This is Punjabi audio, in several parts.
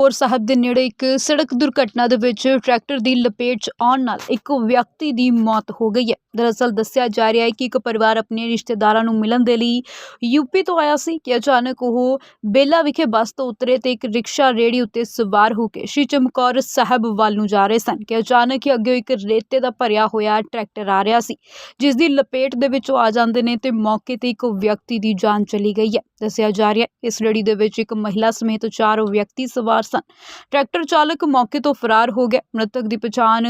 ਔਰ ਸਾਹਿਬ ਦੇ ਨੇੜੇ ਇੱਕ ਸੜਕ ਦੁਰਘਟਨਾ ਦੇ ਵਿੱਚ ਟਰੈਕਟਰ ਦੀ ਲਪੇਟ 'ਚ ਆਉਣ ਨਾਲ ਇੱਕ ਵਿਅਕਤੀ ਦੀ ਮੌਤ ਹੋ ਗਈ ਹੈ। ਦਰਅਸਲ ਦੱਸਿਆ ਜਾ ਰਿਹਾ ਹੈ ਕਿ ਇੱਕ ਪਰਿਵਾਰ ਆਪਣੇ ਰਿਸ਼ਤੇਦਾਰਾਂ ਨੂੰ ਮਿਲਣ ਦੇ ਲਈ ਯੂਪੀ ਤੋਂ ਆਇਆ ਸੀ ਕਿ ਅਚਾਨਕ ਉਹ ਬੇਲਾ ਵਿਖੇ ਬੱਸ ਤੋਂ ਉਤਰੇ ਤੇ ਇੱਕ ਰਿਕਸ਼ਾ ਰੇੜੀ ਉੱਤੇ ਸਵਾਰ ਹੋ ਕੇ ਸ਼੍ਰੀ ਚਮਕੌਰ ਸਾਹਿਬ ਵੱਲ ਨੂੰ ਜਾ ਰਹੇ ਸਨ ਕਿ ਅਚਾਨਕ ਹੀ ਅੱਗੇ ਇੱਕ ਰੇਤੇ ਦਾ ਭਰਿਆ ਹੋਇਆ ਟਰੈਕਟਰ ਆ ਰਿਹਾ ਸੀ, ਜਿਸ ਦੀ ਲਪੇਟ ਦੇ ਵਿੱਚ ਉਹ ਆ ਜਾਂਦੇ ਨੇ ਤੇ ਮੌਕੇ ਤੇ ਇੱਕ ਵਿਅਕਤੀ ਦੀ ਜਾਨ ਚਲੀ ਗਈ ਹੈ। ਦੱਸਿਆ ਜਾ ਰਿਹਾ ਇਸ ਰੇੜੀ ਦੇ ਵਿੱਚ ਇੱਕ ਮਹਿਲਾ ਸਮੇਤ ਚਾਰ ਵਿਅਕਤੀ ਸਵਾਰ ਸਨ। ਟਰੈਕਟਰ ਚਾਲਕ ਮੌਕੇ ਤੋਂ ਫਰਾਰ ਹੋ ਗਿਆ। ਮ੍ਰਿਤਕ ਦੀ ਪਛਾਣ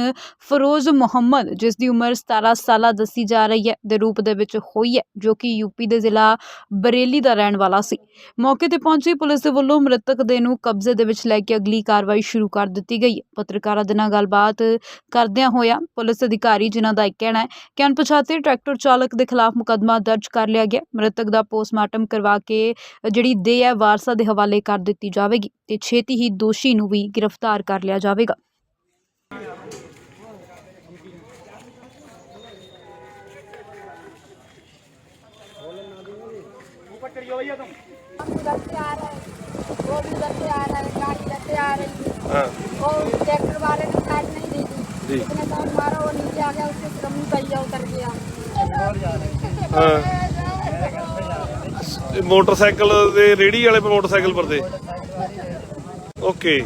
ਫਰੋਜ਼ ਮੁਹੰਮਦ, ਜਿਸ ਦੀ ਉਮਰ 17 ਸਾਲਾ ਦੱਸੀ ਜਾ ਰਹੀ ਹੈ, ਦੇ ਰੂਪ ਦੇ ਵਿੱਚ ਹੋਈ ਹੈ, ਜੋ ਕਿ ਯੂਪੀ ਦੇ ਜ਼ਿਲ੍ਹਾ ਬਰੇਲੀ ਦਾ ਰਹਿਣ ਵਾਲਾ ਸੀ। ਮੌਕੇ ਤੇ ਪਹੁੰਚੀ ਪੁਲਿਸ ਦੇ ਵੱਲੋਂ ਮ੍ਰਿਤਕ ਦੇ ਨੂੰ ਕਬਜ਼ੇ ਦੇ ਵਿੱਚ ਲੈ ਕੇ ਅਗਲੀ ਕਾਰਵਾਈ ਸ਼ੁਰੂ ਕਰ ਦਿੱਤੀ ਗਈ ਹੈ। ਪੱਤਰਕਾਰਾਂ ਦੇ ਨਾਲ ਗੱਲਬਾਤ ਕਰਦਿਆਂ ਹੋਇਆ ਪੁਲਿਸ ਅਧਿਕਾਰੀ, ਜਿਨ੍ਹਾਂ ਦਾ ਇਹ ਕਹਿਣਾ ਹੈ ਕਿ ਅਣਪਛਾਤੇ ਟਰੈਕਟਰ ਚਾਲਕ ਦੇ ਖਿਲਾਫ ਮੁਕੱਦਮਾ ਦਰਜ ਕਰ ਲਿਆ ਗਿਆ। ਮ੍ਰਿਤਕ ਦਾ ਪੋਸਟਮਾਰਟਮ ਕਰਵਾ ਕੇ ਜਿਹੜੀ ਦੇਹ ਹੈ, ਵਾਰਸਾਂ ਦੇ ਹਵਾਲੇ ਕਰ ਦਿੱਤੀ ਜਾਵੇਗੀ ਤੇ ਛੇਤੀ ਹੀ ਦੋਸ਼ੀ ਨੂੰ ਵੀ ਗ੍ਰਿਫਤਾਰ ਕਰ ਲਿਆ ਜਾਵੇਗਾ हम उधर से आ रहे हैं वो भी उधर से आ रहा है गाड़ी इधर से आ रही है हाँ वो ट्रैक्टर वाले ने साइड नहीं दी थी जी। उसने कौन मारा वो नीचे आ गया उसके श्रमी पहिया उतर गया ਹਾਂ ਇਹ ਮੋਟਰਸਾਈਕਲ ਦੇ ਰੇੜੀ ਵਾਲੇ ਮੋਟਰਸਾਈਕਲ ਪਰ ਦੇ ਓਕੇ।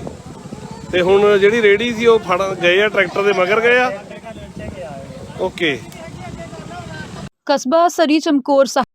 ਤੇ ਹੁਣ ਜਿਹੜੀ ਰੇੜੀ ਸੀ, ਉਹ ਫੜ ਗਏ ਆ, ਟਰੈਕਟਰ ਦੇ ਮਗਰ ਗਏ ਆ? ਓਕੇ। ਕਸਬਾ ਸਰੀ ਚਮਕੌਰ ਸਾਹਿਬ